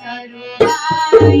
सर्वाई